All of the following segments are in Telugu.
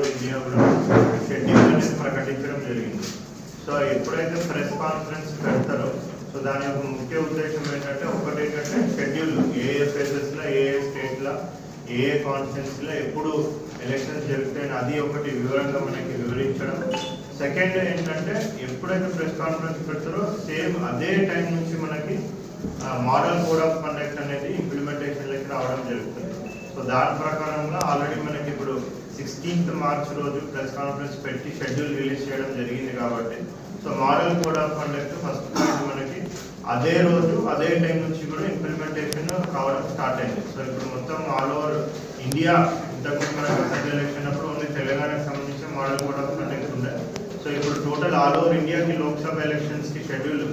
కూడా షెడ్యూల్ అనేది ప్రకటించడం జరిగింది. సో ఎప్పుడైతే ప్రెస్ కాన్ఫరెన్స్ పెడతారో సో దాని యొక్క ముఖ్య ఉద్దేశం ఏంటంటే ఒకటి ఏంటంటే షెడ్యూల్ ఏ ఏ ప్లేసెస్లో ఏ ఏ స్టేట్లో ఏ ఏ కాన్స్టిట్యున్సీలో ఎప్పుడు ఎలక్షన్స్ జరుగుతాయని అది ఒకటి వివరంగా మనకి వివరించడం. సెకండ్ ఏంటంటే ఎప్పుడైతే ప్రెస్ కాన్ఫరెన్స్ పెడతారో సేమ్ అదే టైం నుంచి మనకి మోడల్ కోడ్ ఆఫ్ కండక్ట్ అనేది ఇంప్లిమెంటేషన్లోకి రావడం జరుగుతుంది. సో దాని ప్రకారంగా ఆల్రెడీ మనకి ఇప్పుడు సిక్స్టీన్త్ మార్చ్ రోజు ప్రెస్ కాన్ఫరెన్స్ పెట్టి షెడ్యూల్ రిలీజ్ చేయడం జరిగింది కాబట్టి so model code of conduct first point మనకి అదే రోజు అదే టైం నుంచి కూడా ఇంప్లిమెంటేషన్ కావడం స్టార్ట్ అయింది. సో ఇప్పుడు మొత్తం ఆల్ ఓవర్ ఇండియా ఇంతకుముందు మనకి అసెంబ్లీ ఎలక్షన్ అప్పుడు ఓన్లీ తెలంగాణకు సంబంధించిన మోడల్ కోడ్ ఆఫ్ కండక్ట్ ఉండే. సో ఇప్పుడు టోటల్ ఆల్ ఓవర్ ఇండియాకి లోక్సభ ఎలక్షన్స్కి షెడ్యూల్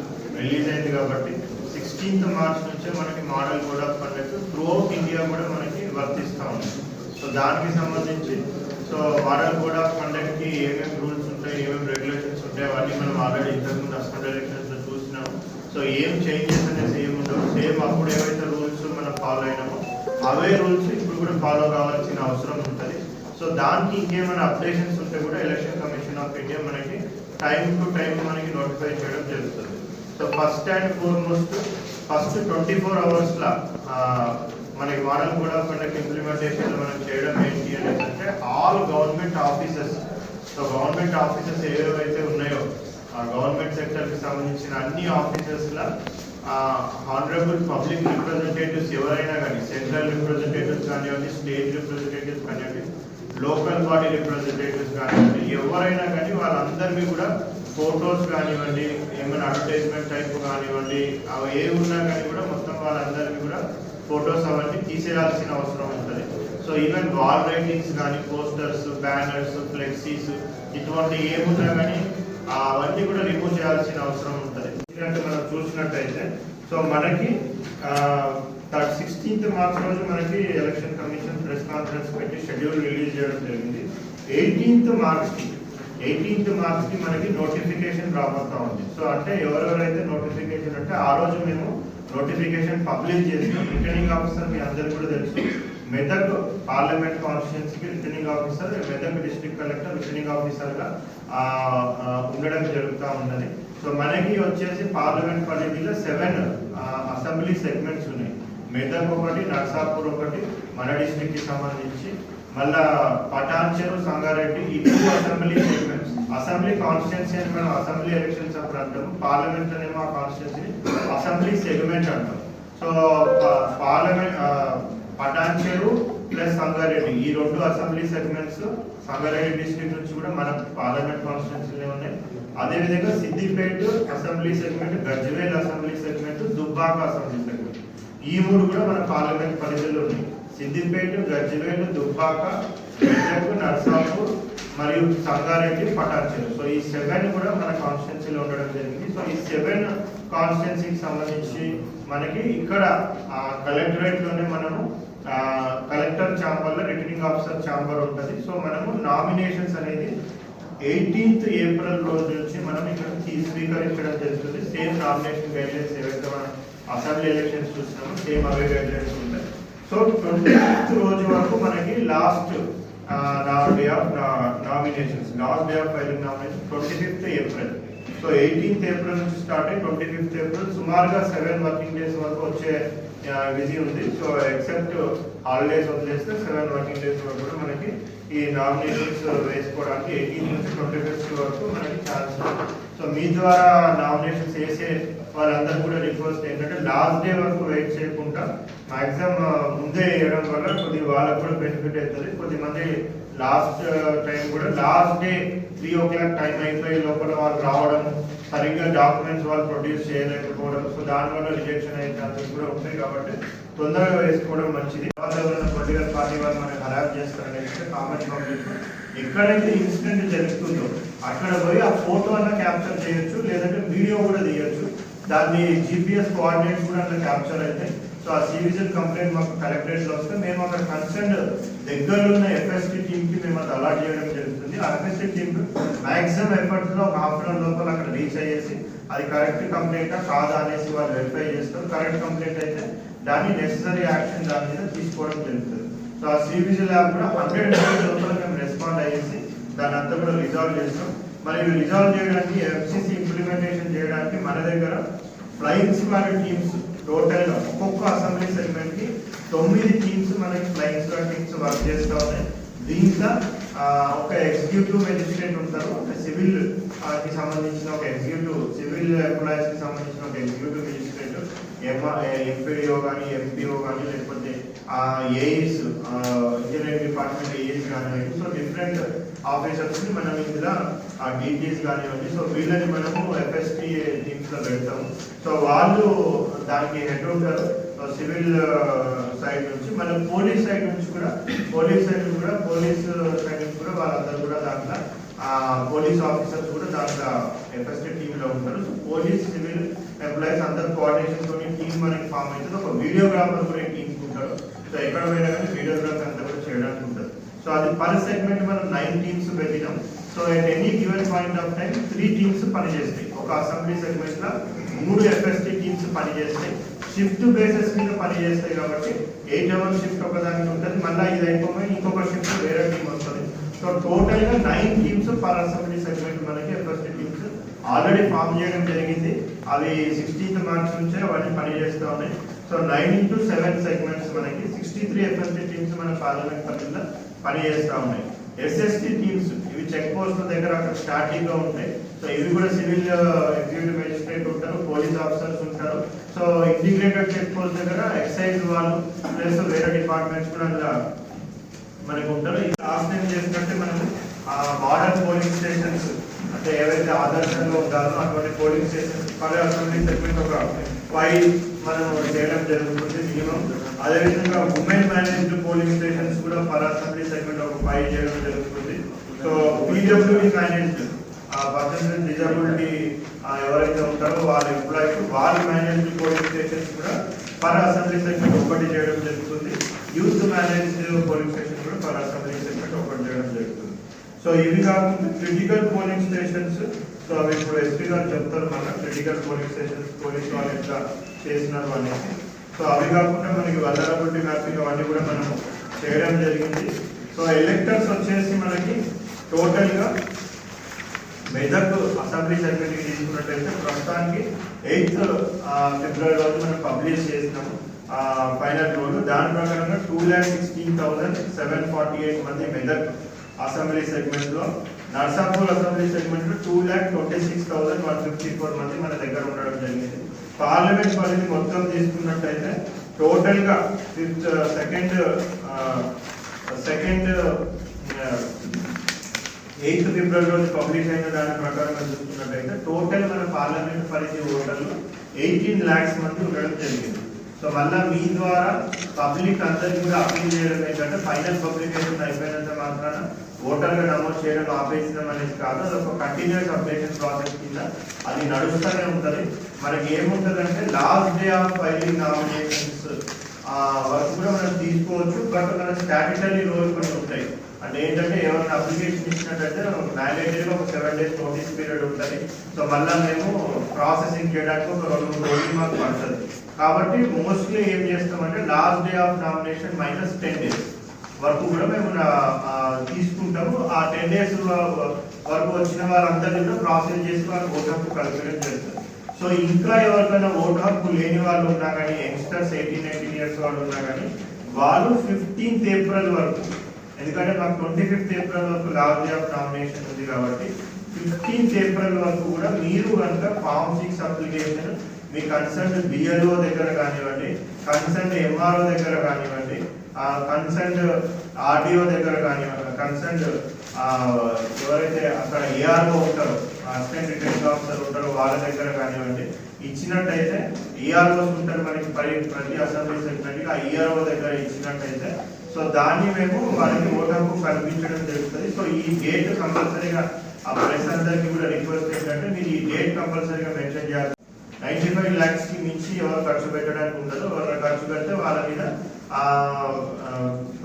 రిలీజ్ అయింది కాబట్టి సిక్స్టీన్త్ మార్చ్ నుంచే మనకి model code of conduct throughout India కూడా మనకి వర్తిస్తూ ఉంది. సో దానికి సంబంధించి సో మోడల్ కోడ్ ఆఫ్ కండక్ట్కి ఏమేమి రూల్స్ ఉంటాయి ఏమేమి రెగ్యులేషన్స్ ఉంటాయి అవన్నీ మనం ఆల్రెడీ ఇంతకుముందు అసెంబ్లీ ఎలక్షన్స్లో చూసినాము. సో ఏం చేంజెస్ అనేసి ఏమి ఉండవు. సేమ్ అప్పుడు ఏవైతే రూల్స్ మనం ఫాలో అయినామో అవే రూల్స్ ఇప్పుడు కూడా ఫాలో కావాల్సిన అవసరం ఉంటుంది. సో దానికి ఇంకేమైనా అప్డేషన్స్ ఉంటే కూడా ఎలక్షన్ కమిషన్ ఆఫ్ ఇండియా మనకి టైం టు టైం మనకి నోటిఫై చేయడం జరుగుతుంది. So first and foremost first twenty four అవర్స్లో మనకి మోడల్ కూడా కండక్ట్ ఇంప్లిమెంటేషన్ మనం చేయడం ఏంటి అనేది అంటే all government offices so government offices ఏవైతే ఉన్నాయో ఆ గవర్నమెంట్ సెక్టర్కి సంబంధించిన అన్ని ఆఫీసెస్లో హానరబుల్ పబ్లిక్ రిప్రజెంటేటివ్స్ ఎవరైనా కానీ సెంట్రల్ రిప్రజెంటేటివ్స్ కానివ్వండి స్టేట్ రిప్రజెంటేటివ్స్ కానివ్వండి లోకల్ బాడీ రిప్రజెంటేటివ్స్ కానివ్వండి ఎవరైనా కానీ వాళ్ళందరినీ కూడా ఫోటోస్ కానివ్వండి ఏమైనా అడ్వర్టైజ్మెంట్ టైప్ కానివ్వండి అవి ఏ ఉన్నా కానీ కూడా మొత్తం కూడా ఫొటోస్ అవన్నీ తీసేయాల్సిన అవసరం ఉంటుంది. సో ఈవెన్ వాల్ రైటింగ్స్ కానీ పోస్టర్స్ బ్యానర్స్ ఫ్లెక్సీస్ ఇటువంటి ఏమున్నా కానీ అవన్నీ కూడా రిమూవ్ చేయాల్సిన అవసరం ఉంటుంది. ఎందుకంటే మనం చూసినట్టయితే సో మనకి సిక్స్టీన్త్ మార్చ్ రోజు మనకి ఎలక్షన్ కమిషన్ ప్రెస్ కాన్ఫరెన్స్ పెట్టి షెడ్యూల్ రిలీజ్ చేయడం జరిగింది. ఎయిటీన్త్ మార్చ్కి ఎయిటీన్త్ మార్చ్కి మనకి నోటిఫికేషన్ రాబోతా ఉంది. సో అంటే ఎవరెవరైతే నోటిఫికేషన్ అంటే ఆ రోజు మేము నోటిఫికేషన్ పబ్లిష్ చేసిన రిటర్నింగ్ ఆఫీసర్ మీ అందరికీ కూడా తెలుసు. మెదక్ పార్లమెంట్ కాన్స్టిట్యున్సీకి returning officer Medak district collector returning ఆఫీసర్గా ఉండడం జరుగుతూ ఉన్నది. సో మనకి వచ్చేసి పార్లమెంట్ పరిధిలో సెవెన్ అసెంబ్లీ సెగ్మెంట్స్ ఉన్నాయి. మెదక్ ఒకటి నర్సాపూర్ ఒకటి మన డిస్ట్రిక్ట్కి సంబంధించి మళ్ళా పటాన్చెరు సంగారెడ్డి ఈ two assembly segments assembly constituency అని మనం అసెంబ్లీ ఎలక్షన్స్ అప్పుడు అంటాము. పార్లమెంట్ అనేమో ఆ కాన్స్టిట్యున్సీ అసెంబ్లీ సెగ్మెంట్ అంటాం so parliament Patancheru plus Sangareddy ఈ రెండు అసెంబ్లీ సెగ్మెంట్స్ సంగారెడ్డి డిస్ట్రిక్ట్ నుంచి కూడా మన పార్లమెంట్ కాన్స్టిట్యున్సీలో ఉన్నాయి. అదేవిధంగా Siddipet assembly segment Gajwel assembly segment Dubbaka assembly segment ఈ మూడు కూడా మన పార్లమెంట్ పరిధిలో ఉన్నాయి. సిద్దిపేట గజ్వేల్ దుబ్బాక మెదక్ నర్సాపూర్ మరియు సంగారెడ్డి పటాన్చెరు. సో ఈ సెవెన్ కూడా మన కాన్స్టిట్యున్సీలో ఉండడం జరిగింది. సో ఈ సెవెన్ కాన్స్టిట్యున్సీకి సంబంధించి మనకి ఇక్కడ కలెక్టరేట్లోనే మనము కలెక్టర్ ఛాంబర్లో రిటర్నింగ్ ఆఫీసర్ ఛాంబర్ ఉంటుంది. సో మనము నామినేషన్స్ అనేది ఎయిటీన్త్ ఏప్రిల్ రోజు నుంచి మనం ఇక్కడ తీ- స్వీకరించడం జరుగుతుంది. సేమ్ నామినేషన్ గైడ్లైన్స్ ఏవైతే మనం అసెంబ్లీ ఎలక్షన్స్ చూసినామో సేమ్ అవే గైడ్లైన్స్ ఉంటాయి. సో ట్వంటీ ఫిఫ్త్ రోజు వరకు మనకి last day of nominations last day of filing nomination twenty fifth April so eighteenth April నుంచి స్టార్ట్ అయ్యి ట్వంటీ ఫిఫ్త్ ఏప్రిల్ సుమారుగా సెవెన్ వర్కింగ్ డేస్ వరకు వచ్చే బిజీ ఉంది. సో ఎక్సెప్ట్ హాలిడేస్ వదిలేస్తే సెవెన్ వర్కింగ్ డేస్ వరకు కూడా మనకి ఈ నామినేషన్స్ వేసుకోవడానికి ఎయిటీన్ నుంచి ట్వంటీ ఫిఫ్త్ వరకు మనకి ఛాన్స్ సో మీ ద్వారా నామినేషన్స్ వేసే వాళ్ళందరూ కూడా రిక్వెస్ట్ ఏంటంటే లాస్ట్ డే వరకు వెయిట్ చేయకుండా మాక్సిమం uh, ముందే వేయడం వల్ల కొద్ది వాళ్ళకు కూడా బెనిఫిట్ అవుతుంది. కొద్దిమంది లాస్ట్ టైం uh, కూడా last day three o'clock time అయిపోయి లోపల వాళ్ళు రావడం సరిగ్గా డాక్యుమెంట్స్ వాళ్ళు ప్రొడ్యూస్ చేయలేకపోవడం సో దానివల్ల రిజెక్షన్ అయ్యే ఛాన్సెస్ కూడా ఉంటాయి కాబట్టి తొందరగా వేసుకోవడం మంచిది. తర్వాత పొలిటికల్ పార్టీ వాళ్ళు మనకి హరాప్ చేస్తారనేసి కామన్ పబ్లిక్ ఎక్కడైతే ఇన్సిడెంట్ జరుగుతుందో అక్కడ పోయి ఆ ఫోటో అన్న క్యాప్చర్ చేయొచ్చు లేదంటే వీడియో కూడా తీయొచ్చు. దాన్ని జీపీఎస్ కోఆర్డినేట్స్ కూడా అట్లా క్యాప్చర్ అయితే సో ఆ సివిజిల్ కంప్లైంట్ మాకు కలెక్టరేట్లో వస్తే మేము అక్కడ కన్సర్న్ దగ్గరలో ఉన్న ఎఫ్ఎస్టీ టీమ్కి మేము అది అలాట్ చేయడం జరుగుతుంది. ఆ ఎఫ్ఎస్టీ టీమ్ మ్యాక్సిమం ఎఫర్ట్స్లో ఒక హాఫ్ అన్ అవర్ లోపల అక్కడ రీచ్ అయ్యేసి అది కరెక్ట్ కంప్లైంట్ కాదా అనేసి వాళ్ళు వెరిఫై చేస్తారు. కరెక్ట్ కంప్లైంట్ అయితే దాన్ని నెసరీ యాక్షన్ దాని మీద తీసుకోవడం జరుగుతుంది. సో ఆ సివిజిల్ యాప్ కూడా హండ్రెడ్ డేస్ లోపల మేము రెస్పాండ్ అయ్యేసి దాని అంతా కూడా రిజాల్వ్ చేస్తాం. మరి ఇవి రిజాల్వ్ చేయడానికి ఎఫ్సిసి ఇంప్లిమెంటేషన్ చేయడానికి మన దగ్గర ఫ్లయింగ్ స్క్వాడ్ టీమ్స్ టోటల్ ఒక్కొక్క అసెంబ్లీ సెగ్మెంట్కి తొమ్మిది టీమ్స్ మనకి ఫ్లయింగ్ స్క్వాడ్ టీమ్స్ వర్క్ చేస్తూ ఉన్నాయి. దీంట్లో ఒక ఎగ్జిక్యూటివ్ మెజిస్ట్రేట్ ఉంటారు ఒక సివిల్కి సంబంధించిన ఒక ఎగ్జిక్యూటివ్ సివిల్ ఎంప్లాయీస్కి సంబంధించిన ఒక ఎగ్జిక్యూటివ్ మెజిస్ట్రేట్ ఎంపీడీఓ కానీ ఎంపీఓ కానీ లేకపోతే ఏఈస్ ఇంజనీరింగ్ డిపార్ట్మెంట్ ఏఈస్ కానివ్వండి సో డిఫరెంట్ ఆఫీసర్స్ని మనం ఇందులో డీటీస్ కానివ్వండి సో వీళ్ళని మనము ఎఫ్ఎస్టీ టీమ్స్లో పెడతాము. సో వాళ్ళు దానికి హెడ్ ఉంటారు. సో సివిల్ సైడ్ నుంచి మనం పోలీస్ సైడ్ నుంచి కూడా పోలీస్ సైడ్ నుంచి కూడా పోలీస్ సైడ్ నుంచి కూడా వాళ్ళందరూ కూడా దాంట్లో ఆ, పోలీస్ ఆఫీసర్స్ కూడా దాంట్లో ఎఫ్ఎస్టీ టీమ్లో ఉంటారు. సో పోలీస్ సివిల్ ఎంప్లాయీస్ అందరు కోఆర్డినేషన్ తోని టీమ్ మనకి ఫామ్ అవుతుంది. ఒక వీడియోగ్రాఫర్ కూడా టీమ్స్ సో ఎక్కడ పోయినా కానీ వీడియోగ్రాఫర్ అంతా కూడా చేయడానికి ఉంటుంది. సో అది పర్ సెగ్మెంట్ మనం నైన్ టీమ్స్ పెట్టినాం. So at any given point of time three teams పనిచేస్తాయి. ఒక అసెంబ్లీ సెగ్మెంట్లో మూడు ఎఫ్ఎస్టీ టీమ్స్ పనిచేస్తాయి. షిఫ్ట్ బేసెస్ మీద పనిచేస్తాయి కాబట్టి ఎయిట్ అవర్స్ షిఫ్ట్ ఒక దానికి ఉంటుంది. మళ్ళీ ఇది అయిపోయి ఇంకొక షిఫ్ట్ వేరే టీం వస్తుంది. సో టోటల్గా nine teams per assembly segment మనకి ఎఫ్ఎస్టీ టీమ్స్ ఆల్రెడీ ఫామ్ చేయడం జరిగింది. అవి సిక్స్టీన్త్ మార్చ్ నుంచే అవన్నీ పనిచేస్తూ ఉన్నాయి. So nine into seven segments మనకి సిక్స్టీ త్రీ ఎఫ్ఎస్టీ టీమ్స్ మన పార్లమెంట్ పరిధిలో పనిచేస్తూ ఉన్నాయి. ఎస్ఎస్టీ టీమ్స్ ఇవి చెక్ పోస్ట్ దగ్గర అక్కడ స్టార్టింగ్లో ఉంటాయి. సో ఇవి కూడా సివిల్ ఎగ్జిక్యూటివ్ మేజిస్ట్రేట్ ఉంటారు పోలీస్ ఆఫీసర్స్ ఉంటారు. సో ఇంటిగ్రేటెడ్ చెక్ పోస్ట్ దగ్గర ఎక్సైజ్ వాళ్ళు ప్లస్ వేరే డిపార్ట్మెంట్స్ కూడా మనకు ఉంటారు. ఈ లాస్ట్ టైం చేసినట్టే మనము బార్డర్ పోలీస్ స్టేషన్స్ అంటే ఏవైతే ఆదర్శంగా ఉంటారో అటువంటి పోలింగ్ స్టేషన్స్ పలు అటువంటి సెగ్మెంట్ ఒక ఫైవ్ మనం చేయడం జరుగుతుంది మినిమం అదేవిధంగా ఉమెన్ మేనేజ్డ్ పోలింగ్ స్టేషన్స్ కూడా పర్ అసెంబ్లీ సెగ్మెంట్ ఒక ఫైవ్ చేయడం జరుగుతుంది. సో పీడబ్ల్యూడి మేనేజ్డ్ ఆ పర్సన్ డిజబిలిటీ ఎవరైతే ఉంటారో వాళ్ళ ఎంప్లాయీస్ వాళ్ళ మేనేజ్డ్ పోలింగ్ స్టేషన్స్ కూడా పర్ అసెంబ్లీ సెగ్మెంట్ ఒకటి చేయడం జరుగుతుంది. యూత్ మేనేజ్డ్ పోలింగ్ స్టేషన్ కూడా పర్ అసెంబ్లీ సెగ్మెంట్ ఒకటి చేయడం జరుగుతుంది సో ఇవి కాకుండా క్రిటికల్ పోలింగ్ స్టేషన్స్ సో అవి ఇప్పుడు ఎస్పీ గారు చెప్తారు మన క్రిటికల్ పోలింగ్ స్టేషన్స్ పోలీస్ వాళ్ళు ఎట్లా చేసినారు అనేసి సో అవి కాకుండా మనకి వల్నరబిలిటీ మ్యాపింగ్ అవన్నీ కూడా మనం చేయడం జరిగింది. సో ఎలక్టర్స్ వచ్చేసి మనకి టోటల్గా మెదక్ అసెంబ్లీ సెక్రటరీ తీసుకున్నట్టయితే ప్రస్తుతానికి ఎయిత్ ఫిబ్రవరి రోజు మనం పబ్లిష్ చేసినాము. ఫైనల్ రోజు దాని ప్రకారంగా two lakh sixteen thousand seven forty eight మంది మెదక్ అసెంబ్లీ సెగ్మెంట్లో నర్సాపూర్ అసెంబ్లీ సెగ్మెంట్లో two lakh twenty six thousand one fifty four మంది మన దగ్గర ఉండడం జరిగింది. పార్లమెంట్ పరిధి మొత్తం తీసుకున్నట్టయితే టోటల్గా fifth second second eighth February రోజు పబ్లిష్ అయిన దాని ప్రకారం చూసుకున్నట్టయితే టోటల్ మన పార్లమెంట్ పరిధి ఓటర్లు ఎయిటీన్ ల్యాక్స్ మంది ఉండడం జరిగింది. సో మళ్ళా మీ ద్వారా పబ్లిక్ అందరికి కూడా అప్పీల్ చేయడం ఏంటంటే ఫైనల్ పబ్లికేషన్ అయిపోయినంత మాత్రాన ఓటర్గా నమోదు చేయడం ఆపేసినాం అనేది కాదు. అది ఒక కంటిన్యూస్ అప్డేషన్ ప్రాసెస్ కింద అది నడుస్తూనే ఉంటుంది. మనకి ఏముంటుందంటే last day of filing nominations వరకు కూడా మనం తీసుకోవచ్చు. బట్ మన స్టాట్యుటరీ రోల్ కొన్ని ఉంటాయి. అంటే ఏంటంటే ఎవరైనా అప్లికేషన్ ఇచ్చినట్టయితే మ్యాండేటరీగా ఒక సెవెన్ డేస్ నోటీస్ పీరియడ్ ఉంటుంది. సో మళ్ళీ మేము ప్రాసెసింగ్ చేయడానికి ఒక రెండు మూడు రోజులు మాకు పడుతుంది. కాబట్టి మోస్ట్లీ ఏం చేస్తామంటే last day of nomination minus ten days వరకు కూడా మేము తీసుకుంటాము. ఆ టెన్ డేస్ వరకు వచ్చిన వాళ్ళందరినీ కూడా ప్రాసెస్ చేసి వాళ్ళకి ఓట్ హక్కు కల్పించడం జరుగుతుంది సో ఇంకా ఎవరికైనా ఓట్ హక్కు లేని వాళ్ళు ఉన్నా కానీ యంగ్స్టర్స్ ఎయిటీన్ ఎయిటీన్ ఇయర్స్ వాళ్ళు ఉన్నా కానీ వాళ్ళు ఫిఫ్టీన్త్ ఏప్రిల్ వరకు ఎందుకంటే మాకు ట్వంటీ ఫిఫ్త్ ఏప్రిల్ వరకు లాస్ట్ డే ఆఫ్ నామినేషన్ ఉంది కాబట్టి ఫిఫ్టీన్త్ ఏప్రిల్ వరకు కూడా మీరు కనుక ఫామ్ సిక్స్ అప్లికేషన్ మీ కన్సర్న్ బిఎల్ఓ దగ్గర కానివ్వండి కన్సర్న్ ఎంఆర్ఓ దగ్గర కానివ్వండి కన్సర్న్ ఆర్డీఓ దగ్గర కానివ్వండి కన్సర్న్ ఎవరైతే అక్కడ ఏఆర్ఓ ఉంటారో అసిస్టెంట్ రిటర్నింగ్ ఆఫీసర్ ఉంటారో వాళ్ళ దగ్గర కానివ్వండి ఇచ్చినట్టయితే ఈఆర్ఓస్ ఉంటారు మనకి ప్రతి అసెంబ్లీ సెగ్మెంట్కి ఆ ఈఆర్ఓ దగ్గర ఇచ్చినట్టయితే సో దాన్ని మేము వాళ్ళకి ఓటకు కల్పించడం జరుగుతుంది. సో ఈ డేట్ కంపల్సరీగా ఆ ప్రెస్ అందరికీ కూడా రిక్వెస్ట్ ఏంటంటే మీరు ఈ డేట్ కంపల్సరీగా మెన్షన్ చేయాలి. నైన్టీ ఫైవ్ ల్యాక్స్కి మించి ఎవరు ఖర్చు పెట్టడానికి ఉండదు. ఎవరు ఖర్చు పెడితే వాళ్ళ మీద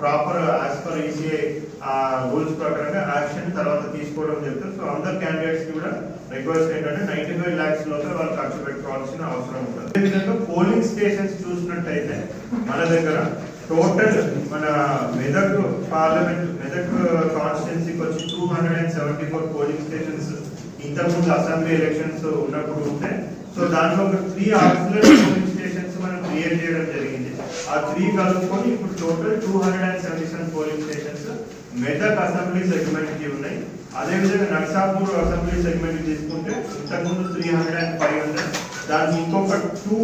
proper as per ECI rules ప్రకారంగా యాక్షన్ తర్వాత తీసుకోవడం జరుగుతుంది. సో అందరు క్యాండిడేట్స్కి కూడా రిక్వెస్ట్ ఏంటంటే నైన్టీ ఫైవ్ ల్యాక్స్ లోపల వాళ్ళు ఖర్చు పెట్టుకోవాల్సిన అవసరం ఉంటుంది అదేవిధంగా పోలింగ్ స్టేషన్స్ చూసినట్టయితే మన దగ్గర టోటల్ మన మెదక్ పార్లమెంట్ మెదక్ కాన్స్టిట్యున్సీకి వచ్చి two hundred and seventy four polling stations ఇంతకుముందు అసెంబ్లీ ఎలక్షన్స్ ఉన్నప్పుడు ఉంటే సో దాంట్లో ఒక త్రీ ఆక్సిలరీ పోలింగ్ స్టేషన్స్ మనం క్రియేట్ చేయడం జరిగింది. ఆ త్రీ కలుపుకొని ఇప్పుడు total two hundred and seventy seven polling stations Medak assembly సెగ్మెంట్కి ఉన్నాయి. అదేవిధంగా నర్సాపూర్ అసెంబ్లీ సెగ్మెంట్ తీసుకుంటే ఇంతకుముందు three hundred and five hundred దాన్ని ఇంకొక టూ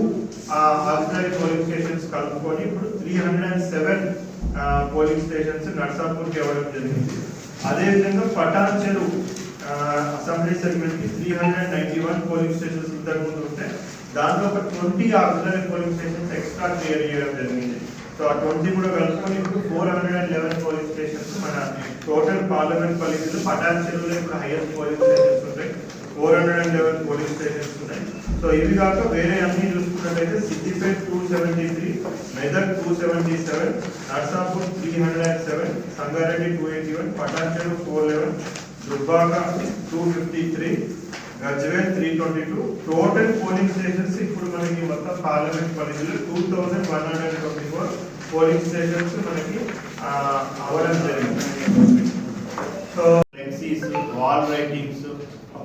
ఆక్సిలరీ పోలింగ్ స్టేషన్స్ కలుపుకొని ఇప్పుడు three hundred and seven polling stations నర్సాపూర్కి ఇవ్వడం జరిగింది. అదేవిధంగా Patancheru assembly సెగ్మెంట్కి three hundred ninety one polling stations ఇంతకు ముందు ఉంటే దాంట్లో ఒక twenty auxiliary polling stations extra clear చేయడం జరిగింది. సో ఆ ట్వంటీ కూడా కలుపుకొని ఇప్పుడు four hundred and eleven polling stations మన టోటల్ పార్లమెంట్ పరిధిలో పటాన్ చెరువులో ఇప్పుడు హైయెస్ట్ పోలింగ్ స్టేషన్స్ ఉంటాయి. Four hundred and eleven polling stations ఉన్నాయి. సో ఇవి కాక వేరే అన్ని చూసుకున్నట్లయితే Siddipet two seventy three Medak two seventy seven Narsapur three hundred and seven Sangareddy two eighty one Patan four eleven Dubbaka two fifty three Gajwel three twenty two total polling stations ఇప్పుడు మనకి మొత్తం పార్లమెంట్ పరిధిలో two thousand one hundred twenty four polling stations మనకి అవ్వడం జరిగింది. So flexes wall writings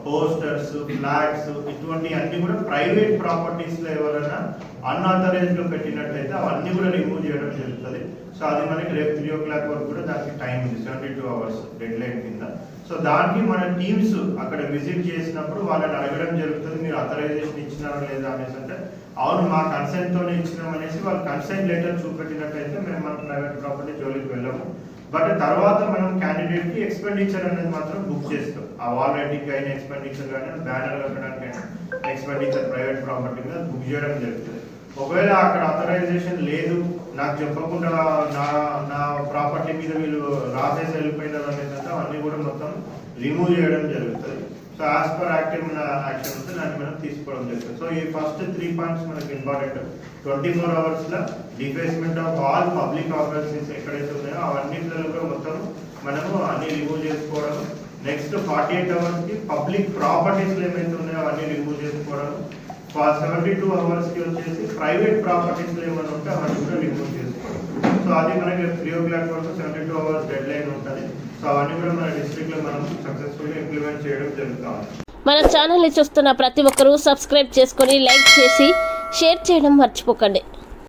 posters flags ఇటువంటి అన్ని కూడా ప్రైవేట్ ప్రాపర్టీస్లో ఎవరైనా అన్ఆథరైజ్డ్లో పెట్టినట్లయితే అవన్నీ కూడా రిమూవ్ చేయడం జరుగుతుంది. సో అది మనకి రేపు త్రీ ఓ క్లాక్ వరకు కూడా దానికి టైం ఉంది seventy two hours deadline కింద. సో దానికి మన టీమ్స్ అక్కడ విజిట్ చేసినప్పుడు వాళ్ళని అడగడం జరుగుతుంది మీరు అథరైజేషన్ ఇచ్చినారా లేదా అనేసి అంటే అవును మా కన్సెంట్తోనే ఇచ్చినాం అనేసి వాళ్ళు కన్సెంట్ లెటర్ చూపెట్టినట్లయితే మేము మన ప్రైవేట్ ప్రాపర్టీ జోలికి వెళ్ళము. బట్ తర్వాత మనం క్యాండిడేట్కి ఎక్స్పెండిచర్ అనేది మాత్రం బుక్ చేస్తాం. ఆ వాల్ రైటింగ్ అయిన ఎక్స్పెండిచర్ కానీ బ్యానర్ కట్టడానికి ఎక్స్పెండిచర్ ప్రైవేట్ ప్రాపర్టీ మీద బుక్ చేయడం జరుగుతుంది. ఒకవేళ అక్కడ అథరైజేషన్ లేదు నాకు చెప్పకుండా నా నా ప్రాపర్టీ మీద వీళ్ళు రాసేసి వెళ్ళిపోయినారు అనేది అన్నీ అవన్నీ కూడా మొత్తం రిమూవ్ చేయడం జరుగుతుంది. So as per active action ఉంటే దాన్ని మనం తీసుకోవడం జరుగుతుంది. సో ఈ ఫస్ట్ త్రీ పాయింట్స్ మనకి ఇంపార్టెంట్ ట్వంటీ ఫోర్ అవర్స్లో defacement of all public offices ఎక్కడైతే ఉన్నాయో అవన్నింటిలో కూడా మొత్తం మనము అన్ని రిమూవ్ చేసుకోవడం ఫార్టీ ఎయిట్ అవర్స్కి పబ్లిక్ ప్రాపర్టీస్ ఏమైతే ఉన్నాయో అవన్నీ రిమూవ్ చేసుకోవడం సెవెంటీ టూ అవర్స్కి వచ్చేసి ప్రైవేట్ ప్రాపర్టీస్ ఏమైనా ఉంటే అవన్నీ కూడా రిమూవ్ చేసుకోవడం. సో అది మనకి త్రీ ఓ క్లాక్ వరకు seventy two hours deadline ఉంటుంది. సో అవన్నీ కూడా మన డిస్ట్రిక్ట్లో మనం సక్సెస్ఫుల్గా ఇంప్లిమెంట్ చేయడం జరుగుతా మన ఛానల్ని చూస్తున్న ప్రతి ఒక్కరూ సబ్స్క్రైబ్ చేసుకొని లైక్ చేసి షేర్ చేయడం మర్చిపోకండి.